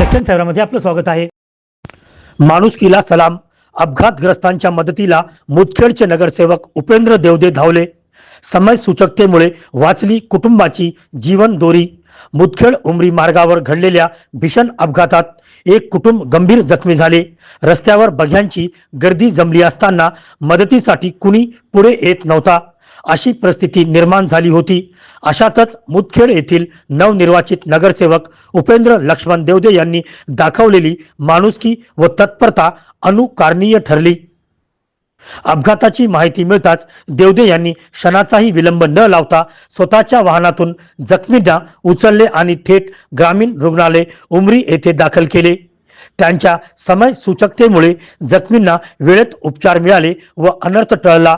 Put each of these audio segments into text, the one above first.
दक्षिण शहरामध्ये आपलं स्वागत आहे. माणुसकीला सलाम. अपघातग्रस्तांच्या मदतीला मुदखेडचे नगरसेवक उपेंद्र देवदे धावले. समय सूचकतेमुळे वाचली कुटुंबाची जीवन दोरी. मुदखेड उमरी मार्गावर घडलेल्या भीषण अपघातात एक कुटुंब गंभीर जखमी झाले. रस्त्यावर बघ्यांची गर्दी जमली असताना मदतीसाठी कुणी पुढे येत नव्हता. अशी परिस्थिती निर्माण झाली होती. अशातच मुदखेड येथील नवनिर्वाचित नगरसेवक उपेंद्र लक्ष्मण देवदे यांनी दाखवलेली माणुसकी व तत्परता अनुकारणीय ठरली. अपघाताची माहिती मिळताच देवदे यांनी क्षणाचाही विलंब न लावता स्वतःच्या वाहनातून जखमींना उचलले आणि थेट ग्रामीण रुग्णालय उमरी येथे दाखल केले. त्यांच्या समय सूचकतेमुळे जखमींना वेळेत उपचार मिळाले व अनर्थ टळला.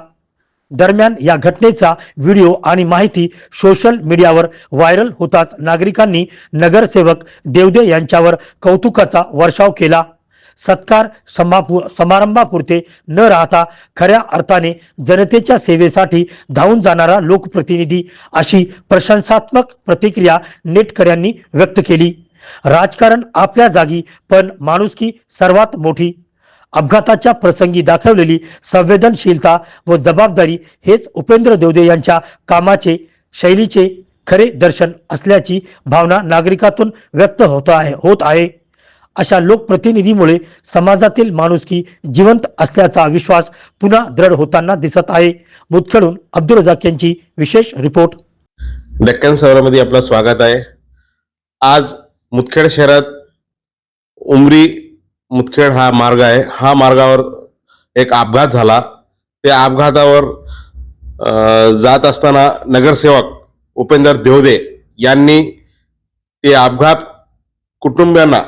दरम्यान या घटनेचा व्हिडिओ आणि माहिती सोशल मीडियावर व्हायरल होताच नागरिकांनी नगरसेवक देवदे यांच्यावर कौतुकाचा वर्षाव केला. सत्कार समापु समारंभापुरते न राहता खऱ्या अर्थाने जनतेच्या सेवेसाठी धावून जाणारा लोकप्रतिनिधी अशी प्रशंसात्मक प्रतिक्रिया नेटकऱ्यांनी व्यक्त केली. राजकारण आपल्या जागी पण माणुसकी सर्वात मोठी अपघाताच्या प्रसंगी दाखवलेली संवेदनशीलता व जबाबदारी हेच उपेंद्र देवदे यांच्या कामाचे शैलीचे खरे दर्शन असल्याची भावना नागरिकातून व्यक्त होत आहे होत आहे. अशा लोकप्रतिनिधीमुळे समाजातील माणुसकी जिवंत असल्याचा विश्वास पुन्हा दृढ होताना दिसत आहे. मुदखेडून अब्दुल रजाक यांची विशेष रिपोर्ट. डेक्कन शहरामध्ये आपलं स्वागत आहे. आज मुदखेड शहरात उमरी मुदखेड हा मार्ग आहे. हा मार्गावर एक अपघात झाला. त्या अपघातावर जात असताना नगरसेवक उपेंद्र देवदे यांनी ते अपघात कुटुंबियांना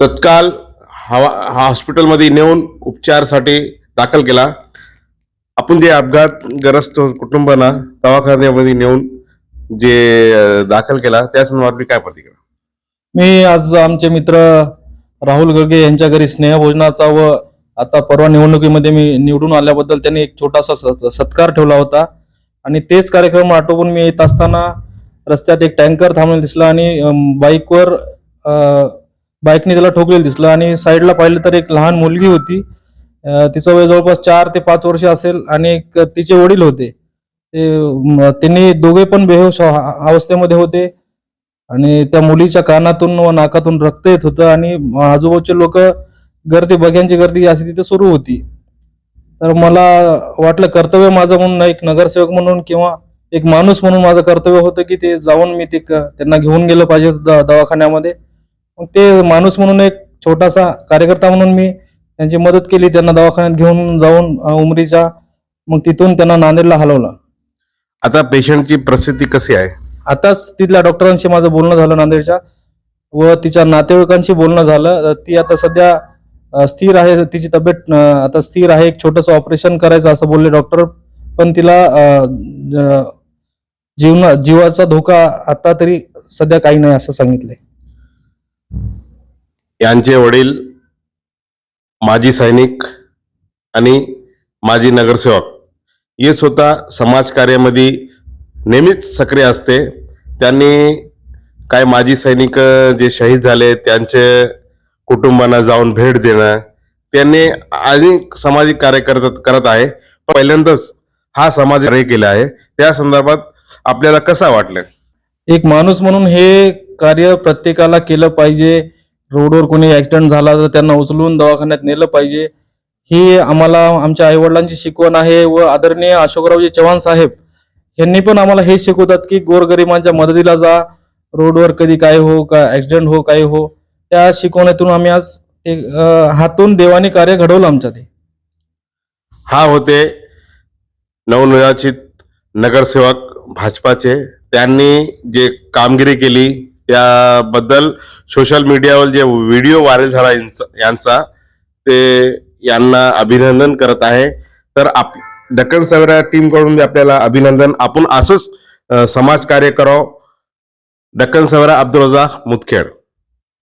तत्काल हवा हॉस्पिटलमध्ये नेऊन उपचारसाठी दाखल केला. आपण जे अपघातग्रस्त कुटुंबांना दवाखान्यामध्ये नेऊन जे दाखल केला त्या संदर्भात मी काय प्रतिक्रिया? मी आज आमचे मित्र राहुल गर्गे यांच्या घरी स्नेहभोजनाचा व आता परवा निवडणुकीमध्ये मी निवडून आल्याबद्दल त्यांनी एक छोटासा स- सत्कार ठेवला होता. आणि तेच कार्यक्रम आटोपून मी येत असताना रस्त्यात एक टँकर थांबलेला दिसला आणि बाईकवर बाईकने त्याला ठोकलेलं दिसलं आणि साईडला पाहिलं तर एक लहान मुलगी होती. तिचं वय जवळपास चार ते पाच वर्ष असेल आणि एक तिचे वडील होते. ते त्यांनी दोघे पण बेहोश अवस्थेमध्ये होते. आणि त्या मुलीच्या कानातून व नाकातून रक्त येत होतं आणि आजूबाजूचे लोक गर्दी बघ्यांची गर्दी अशी तिथे सुरू होती. तर मला वाटलं कर्तव्य माझं म्हणून एक नगरसेवक म्हणून किंवा एक माणूस म्हणून माझं कर्तव्य होतं की ते जाऊन मी ते क- त्यांना घेऊन गेलं पाहिजे दवाखान्यामध्ये. मग ते माणूस म्हणून एक छोटासा कार्यकर्ता म्हणून मी त्यांची मदत केली त्यांना दवाखान्यात घेऊन जाऊन उमरीच्या मग तिथून त्यांना नांदेडला हलवलं. आता पेशंटची परिस्थिती कशी आहे? आताच तिथल्या डॉक्टरांशी माझं बोलणं झालं नांदेडच्या व तिच्या नातेवाईकांशी बोलणं झालं. ती आता सध्या स्थिर आहे. तिची तब्येत आता स्थिर आहे. एक छोटस ऑपरेशन करायचं असं बोलले डॉक्टर. पण तिला जीवना जीवाचा धोका आता तरी सध्या काही नाही असं सांगितलंय. यांचे वडील माजी सैनिक आणि माजी नगरसेवक हे स्वतः समाजकार्यामध्ये नेहमीच सक्रिय असते. त्यांनी काय माजी सैनिक जे शहीद झाले त्यांचे कुटुंबांना जाऊन भेट देणं त्यांनी अनेक सामाजिक कार्य करत करत आहे. पहिल्यांदाच हा समाज कार्य केला आहे. त्या संदर्भात आपल्याला कसा वाटलं? एक माणूस म्हणून हे कार्य प्रत्येकाला केलं पाहिजे. रोडवर कोणी ऍक्सिडेंट झाला तर त्यांना उचलून दवाखान्यात नेलं पाहिजे. ही आम्हाला आमच्या आईवडिलांची शिकवण आहे व आदरणीय अशोकरावजी चव्हाण साहेब यांनी पण आम्हाला हे शिकवतात की गोरगरिबांच्या मदतीला जा. रोडवर कधी काय हो का ऍक्सिडेंट हो काय हो. त्या शिकवण्यातून आम्ही आज ते हातून देवाने कार्य घडवलं आमच्या ते हा होते नवनिर्वाचित नगरसेवक भाजपाचे. त्यांनी जे कामगिरी केली त्याबद्दल सोशल मीडियावर जे व्हिडिओ व्हायरल झाला यांचा- यांचा ते यांना अभिनंदन करत आहे. तर आप डक्कन सवेरा टीमकडून आपल्याला अभिनंदन. आपण असंच समाज समाजकार्य करावं डक्कन सवेरा अब्दुल रजाक मुदखेड.